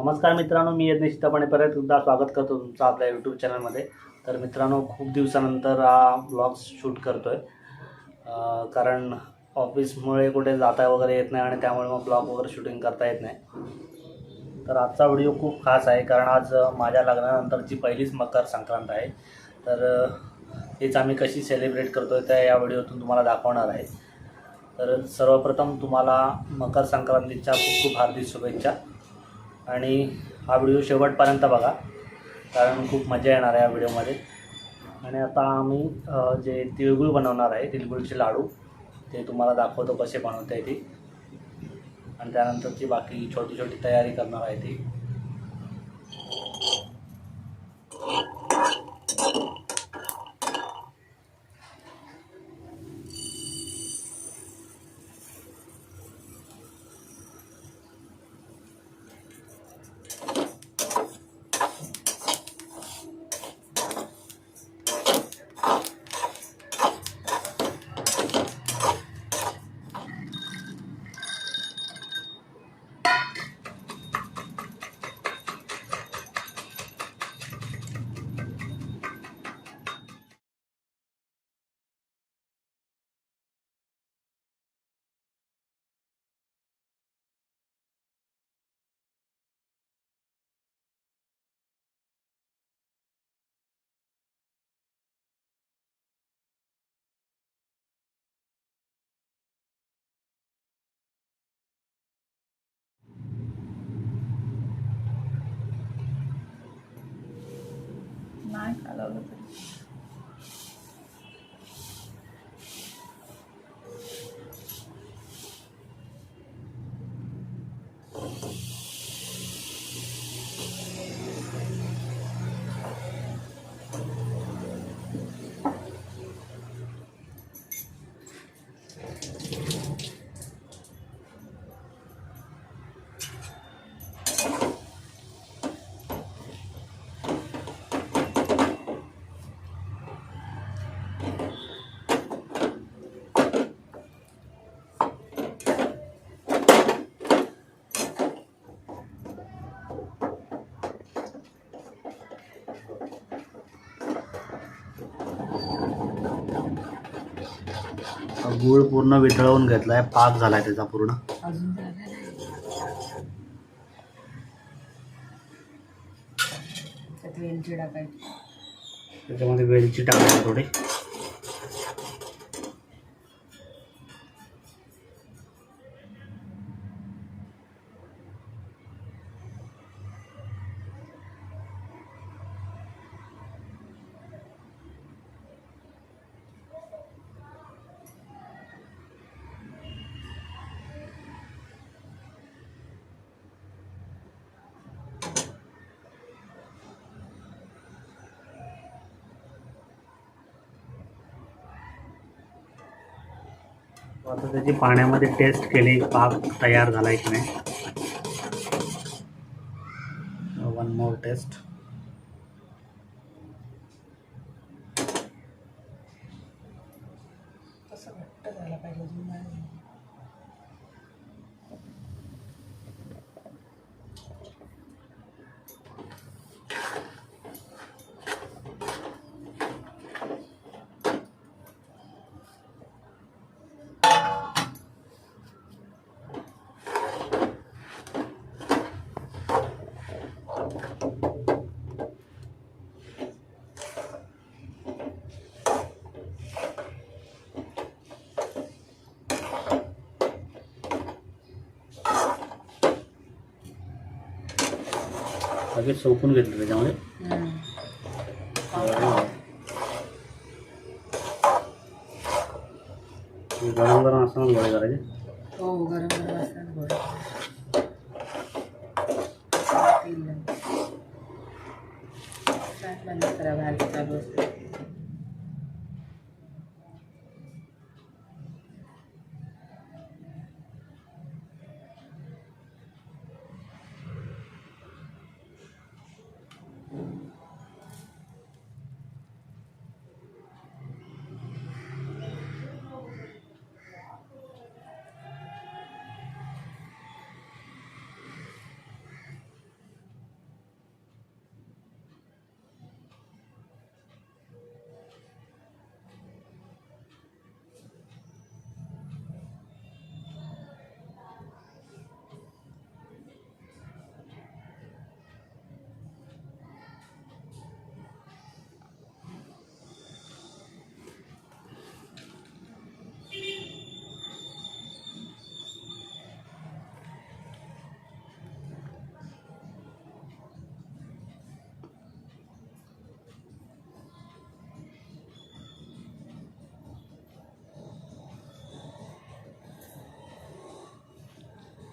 नमस्कार मित्रांनो मी यज्ञ सीतापणे परत एकदा स्वागत करतो तुमचं आपल्या यूट्यूब चॅनलमध्ये तर मित्रांनो खूप दिवसानंतर हा ब्लॉग शूट करतो आहे कारण ऑफिसमुळे कुठे जाता वगैरे येत नाही आणि त्यामुळे मग ब्लॉग वगैरे शूटिंग करता येत नाही. तर आजचा व्हिडिओ खूप खास आहे कारण आज माझ्या लग्नानंतरची पहिलीच मकर संक्रांत आहे. तर हेच आम्ही कशी सेलिब्रेट करतो आहे त्या या व्हिडिओतून तुम्हाला दाखवणार आहे. तर सर्वप्रथम तुम्हाला मकर संक्रांतीच्या खूप खूप हार्दिक शुभेच्छा. आणि हा व्हिडिओ शेवटपर्यंत बघा कारण खूप मजा येणार आहे या व्हिडिओमध्ये. आणि आता आम्ही जे तिळगुळ बनवणार आहे तिळगुळचे लाडू ते तुम्हाला दाखवतो कसे बनवता येते आणि त्यानंतरची बाकी छोटी छोटी तयारी करणार आहे ती. नाही चालवलं गूळ पूर्ण वितळवून घेतला आहे पाक झाला आहे त्याचा पूर्ण त्याच्यामध्ये वेलची टाकायची थोडी. आता त्याची पाण्यामध्ये टेस्ट केली पाक तयार झाला की नाही? वन मोर टेस्ट घट्ट झाला पाहिजे अजून नाही सोपून घेतलं त्याच्यामध्ये. गरम गरम असताना गोळे करायचे. हो गरम गरम असताना करा चालू असते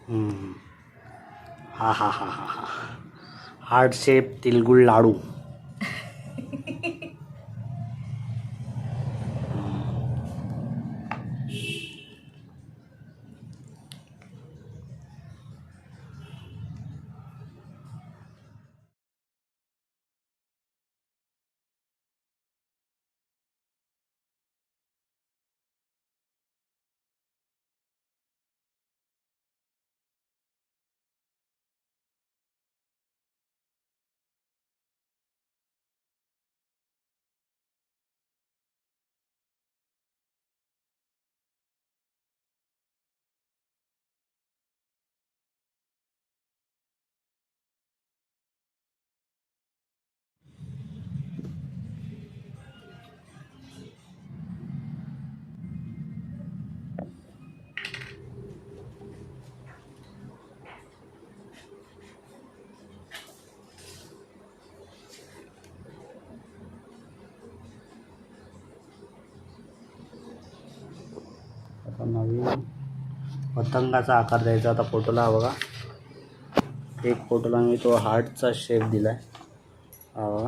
हा हा हा हा हा. हार्ट शेप तिलगुळ लाडू. नवीन पतंगाचा आकार द्यायचा आता फोटोला हा बघा. एक फोटोला मी तो हार्टचा शेप दिला आहे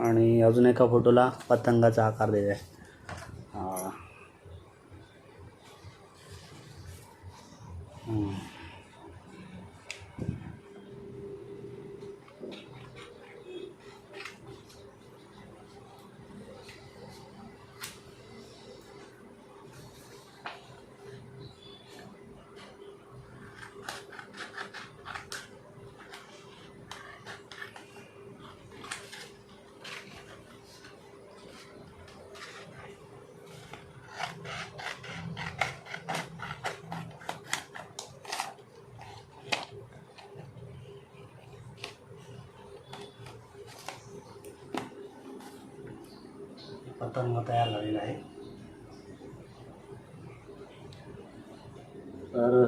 आणि अजून एका फोटोला पतंगाचा आकार दिला आहे पतंग तयार झालेला आहे. तर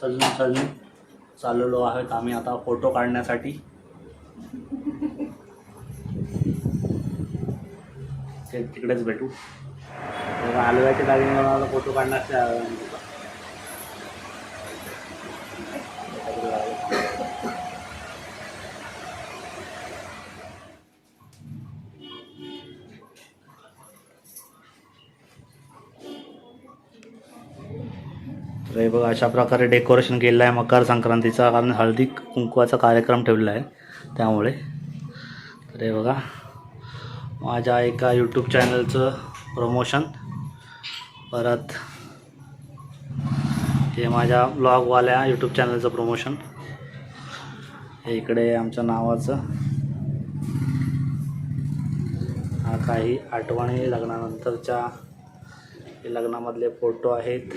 सजून सजून चाललेलो आहेत आम्ही आता फोटो काढण्यासाठी. ते तिकडेच भेटू. तर आलव्याच्या जागी फोटो काढण्याचे तर हे बघा अशा प्रकारे डेकोरेशन केलेलं आहे मकर संक्रांतीचा. कारण हळदी कुंकवाचा कार्यक्रम ठेवलेला आहे त्यामुळे. तर हे बघा माझ्या एका यूट्यूब चॅनलचं प्रमोशन परत हे माझ्या ब्लॉगवाल्या यूट्यूब चॅनलचं प्रमोशन हे इकडे आमच्या नावाचं. हा काही आठवणी लग्नानंतरच्या हे लग्नामधले फोटो आहेत.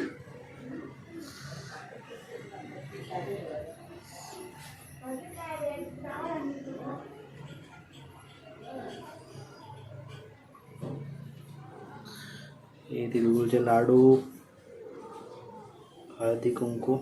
हे तिळगुळचे लाडू हळदी कुंकू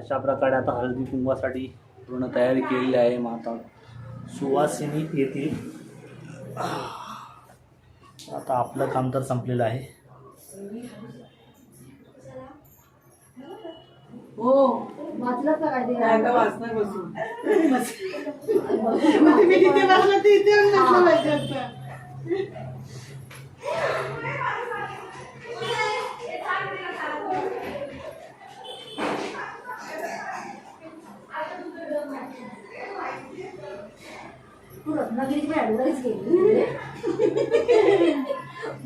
अशा प्रकारे आता हळदी कुंकवासाठी पूर्ण तयारी केलेली आहे मग आता सुवासिनी येतील आता आपलं काम तर संपलेलं आहे हो वाचलं का काय ते? मी तिथे बसला बसला पाहिजे होतं.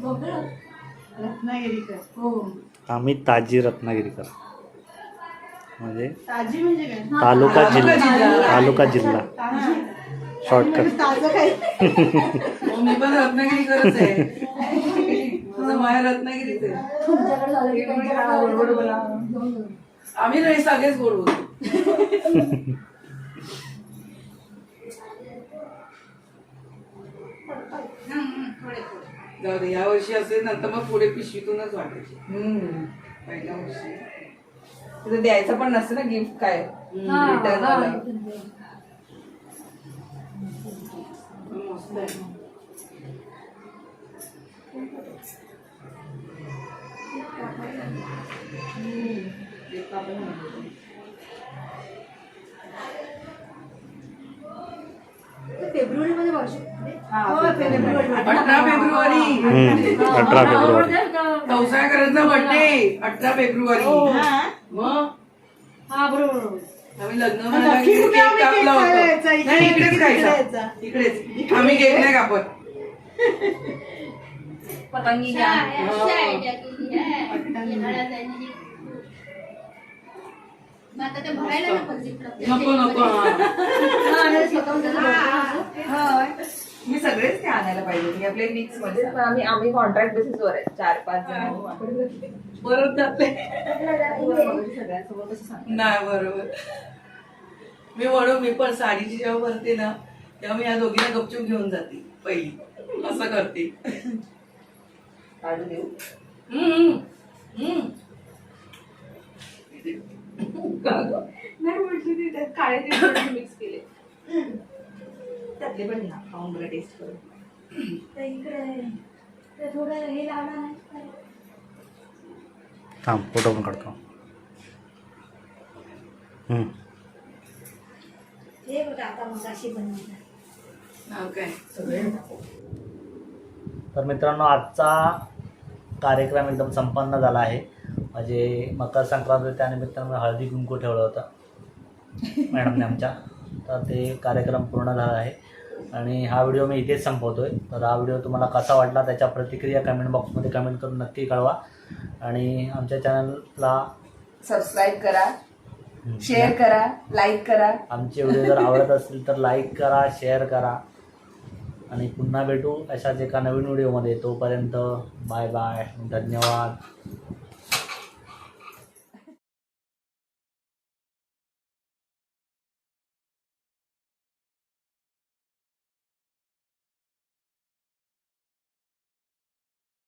बघ. रत्नागिरीकर. हो. आम्ही ताजी रत्नागिरीकर. म्हणजे ताजी म्हणजे काय? तालुका जिल्हा. जिल्हा. तालुका जिल्हा. ताजी. शॉर्टकट ताजं हो, मी पण रत्नागिरीकरच आहे. रत्नागिरीच आहे. हा. आम्ही नाही सगळेच गोड बोलतो. जाऊ दे या वर्षी असेल नंतर मग पुढे पिशवीतूनच वाटायची. पहिल्या वर्षी. तुझं द्यायचं पण नसतं ना गिफ्ट काय? हा, रिटर्न आलं पण मस्त आहे. फेब्रुवारी. अठरा फेब्रुवारी. हम्म, अठरा फेब्रुवारी. बर्थडे अठरा फेब्रुवारी. मग? हा बरोबर आम्ही लग्न व्हायला गेलो, केक कापला होता नाही इकडेच खायचा. इकडेच. आम्ही केक नाही कापत. पतंगी घ्या. नको नको हा. मी सगळेच ते आणायला पाहिजे मी आपले मिक्समध्ये. पण आम्ही आम्ही कॉन्ट्रॅक्ट बेसिस वर आहे. चार पाच जण. परत जाते. सगळ्यांसोबत कसं सांग नाही बरोबर. मी म्हणून मी पण साडीची जेव्हा भरते ना तेव्हा मी या दोघींना गपचूप घेऊन जाते पहिली. असं करते. काढू देऊ? हम्म, हम्म. नाही म्हटलं ते त्यात काळे ते मिक्स केले. त्यातले पण घ्या खाऊन बरं टेस्ट करून. ते इकडे ते थोडं हे लावणार नाही काय? थांब फोटो पण काढतो. हम्म. हे बघा आता मग अशी बनवणार नाव काय? सगळे. टाकू. तर मित्रांनो आजचा कार्यक्रम एकदम संपन्न झाला आहे. म्हणजे मकर संक्रांत त्यानिमित्तानं मी हळदी कुंकू ठेवलं होतं. मॅडमने आमच्या. तर ते कार्यक्रम पूर्ण झाला आहे. आणि हा व्हिडिओ मी इथेच संपवतोय. तर हा व्हिडिओ तुम्हाला कसा वाटला त्याच्या प्रतिक्रिया कमेंट बॉक्समध्ये कमेंट करून नक्की कळवा. आणि आमच्या चॅनलला सबस्क्राईब करा शेअर करा लाईक करा. आमचे व्हिडिओ जर आवडत असतील तर लाईक करा शेअर करा. आणि पुन्हा भेटू अशाच एका नवीन व्हिडिओमध्ये तोपर्यंत बाय बाय धन्यवाद.